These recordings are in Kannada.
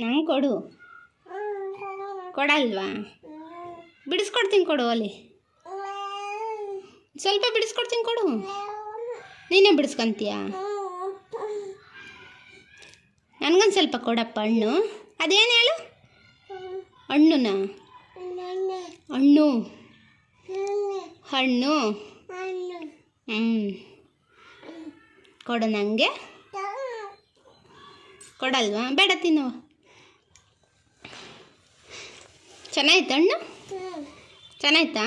ನಂಗೆ ಕೊಡು. ಕೊಡಲ್ವಾ? ಬಿಡಿಸ್ಕೊಡ್ತೀನಿ ಕೊಡು ಅಲ್ಲಿ ಸ್ವಲ್ಪ ಬಿಡಿಸ್ಕೊಡ್ತೀನಿ ಕೊಡು. ನೀನೇ ಬಿಡಿಸ್ಕೊಂತೀಯ? ನನಗೊಂದು ಸ್ವಲ್ಪ ಕೊಡಪ್ಪ ಹಣ್ಣು. ಅದೇನು ಹೇಳು? ಹಣ್ಣುನ? ಹಣ್ಣು. ಹಣ್ಣು. ಹ್ಞೂ ಕೊಡು ನನಗೆ ಕೊಡಲ್ವಾ? ಬೇಡ ತಿನ್ನುವ. ಚೆನ್ನಾಯ್ತಾ ಅಣ್ಣ? ಚೆನ್ನಾಯ್ತಾ?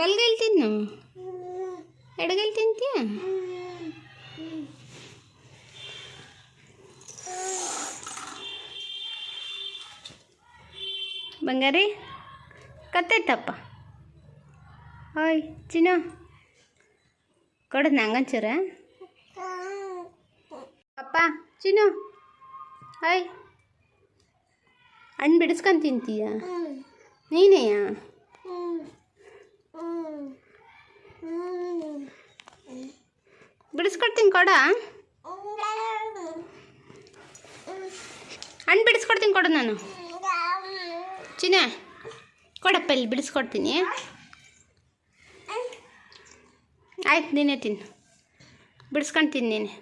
ಬಲ್ಗೈಲಿ ತಿನ್ನು. ಎಡಗೈಲಿ ತಿಂತೀಯ? ಬಂಗಾರಿ ಕತ್ತೈತಪ್ಪ ಹಾಯ್ ಚಿನ್ನ. ಕೊಡು ನಂಗಂಚೂರ? ಅಪ್ಪ, ಚಿನ್ನು. ಹಾಯ್ ಹಣ್ಣು ಬಿಡಿಸ್ಕೊಂಡು ತಿಂತೀಯ? ನೀನೇಯಾ? ಬಿಡಿಸ್ಕೊಡ್ತೀನಿ ಕೊಡ. ಹಣ್ಣು ಬಿಡಿಸ್ಕೊಡ್ತೀನಿ ಕೊಡು ನಾನು. ಚಿನ್ನ ಕೊಡಪ್ಪ ಇಲ್ಲಿ ಬಿಡಿಸ್ಕೊಡ್ತೀನಿ. ಆಯ್ತು ನೀನೇ ತಿನ್ನು. ಬಿಡಿಸ್ಕೊಂಡು ತಿನ್ನೇನೆ ನೀನೆ.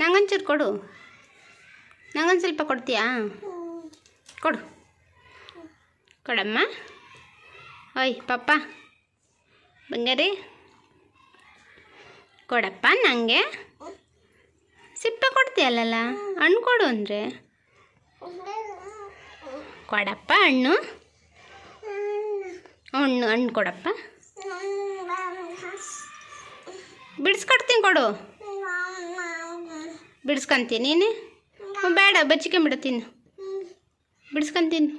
ನಂಗೊಂಚೂರು ಕೊಡು. ನಂಗೊಂದು ಸ್ವಲ್ಪ ಕೊಡ್ತೀಯಾ? ಕೊಡು. ಕೊಡಮ್ಮ. ಓಯ್, ಪಪ್ಪ. ಬಂಗಾರಿ. ಕೊಡಪ್ಪ ನನಗೆ ಸಿಪ್ಪೆ ಕೊಡ್ತೀಯಲ್ಲ ಹಣ್ಣು ಕೊಡು ಅಂದರೆ. ಕೊಡಪ್ಪ ಹಣ್ಣು. ಹಣ್ಣು ಹಣ್ಣು ಕೊಡಪ್ಪ. ಬಿಡಿಸ್ಕೊಡ್ತೀನಿ ಕೊಡು. ಬಿಡಿಸ್ಕೊಂತೀನಿ ನೀನು. ಬೇಡ ಬಚ್ಕೊಂಬಿಡು ತಿನ್ನು. ಬಿಡಿಸ್ಕೊಂತೀನಿ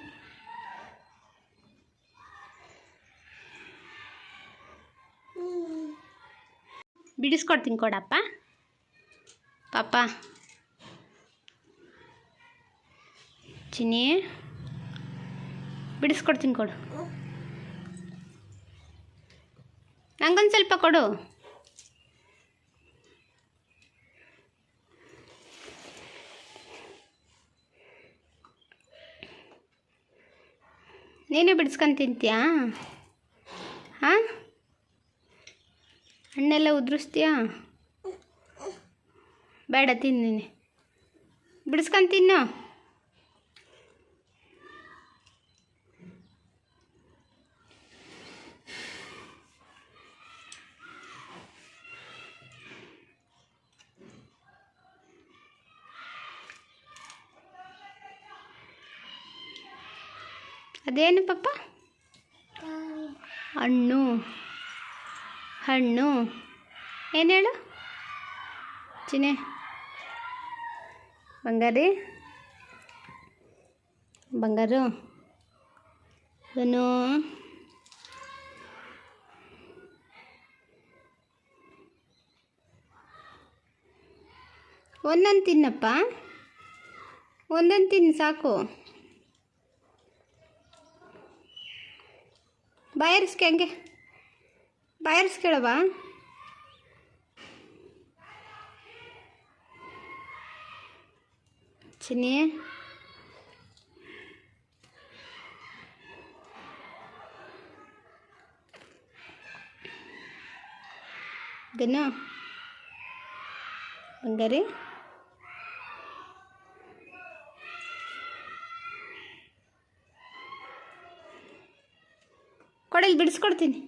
ಬಿಡಿಸ್ಕೊಡ್ತೀನಿ ಕೊಡಪ್ಪ. ಪಾಪ. ಚಿನ್ನಿ ಬಿಡಿಸ್ಕೊಡ್ತೀನಿ ಕೊಡು. ನಂಗೊಂದು ಸ್ವಲ್ಪ ಕೊಡು. ನೀನೇ ಬಿಡ್ಸ್ಕೊಂಡು ತಿಂತೀಯಾ? ಹಾಂ? ಹಣ್ಣೆಲ್ಲ ಉದುರಿಸ್ತೀಯಾ? ಬೇಡ ತಿನ್ನಿ ನೀನೆ. ಬಿಡಿಸ್ಕೊಂಡು ತಿನ್ನು. ಅದೇನು ಪಪ್ಪ ಹಣ್ಣು. ಹಣ್ಣು. ಏನು ಹೇಳು? ಚಿನೆ ಬಂಗಾರಿ. ಬಂಗಾರು. ಏನು ಒಂದೊಂದು ತಿನ್ನಪ್ಪ. ಒಂದೊಂದು ತಿನ್ನು ಸಾಕು. ಬಾಯರ್ಸ್ಕೆ ಹಂಗೆ. ಬಾಯರ್ಸ್ಕೇಳವ ಚಿನ್ನಿ. ಗನ್ನ ಬಂಗಾರಿ. ಕೊಡಲಿ ಬಿಡಿಸ್ಕೊಡ್ತೀನಿ